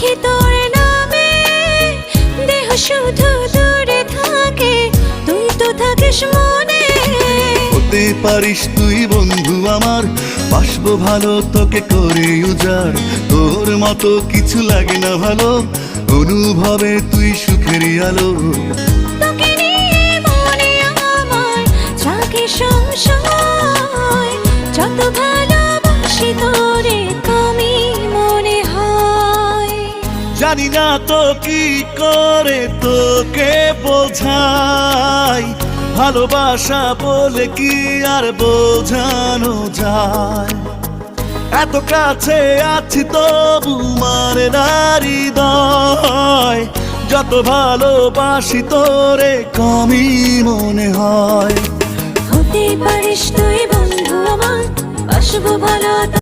লিখি তোর নামে দেহ শুধু দূরে থাকে তুই তো থাকিস মনে। হতে পারিস তুই বন্ধু আমার বাসবো ভালো তোকে করে উজার তোর মতো কিছু লাগে না ভালো অনুভবে তুই সুখের আলো। তোকে নিয়ে মনে জানি না তো কি করে তোকে বোঝাই। ভালোবাসা বলে কি আর বোঝানো যায়? এত কাছে আছি তবু মানে নারী দয় যত ভালোবাসি তোরে কমই মনে হয়। হতে পারিস তুই বন্ধু আমার, বাসবো ভালো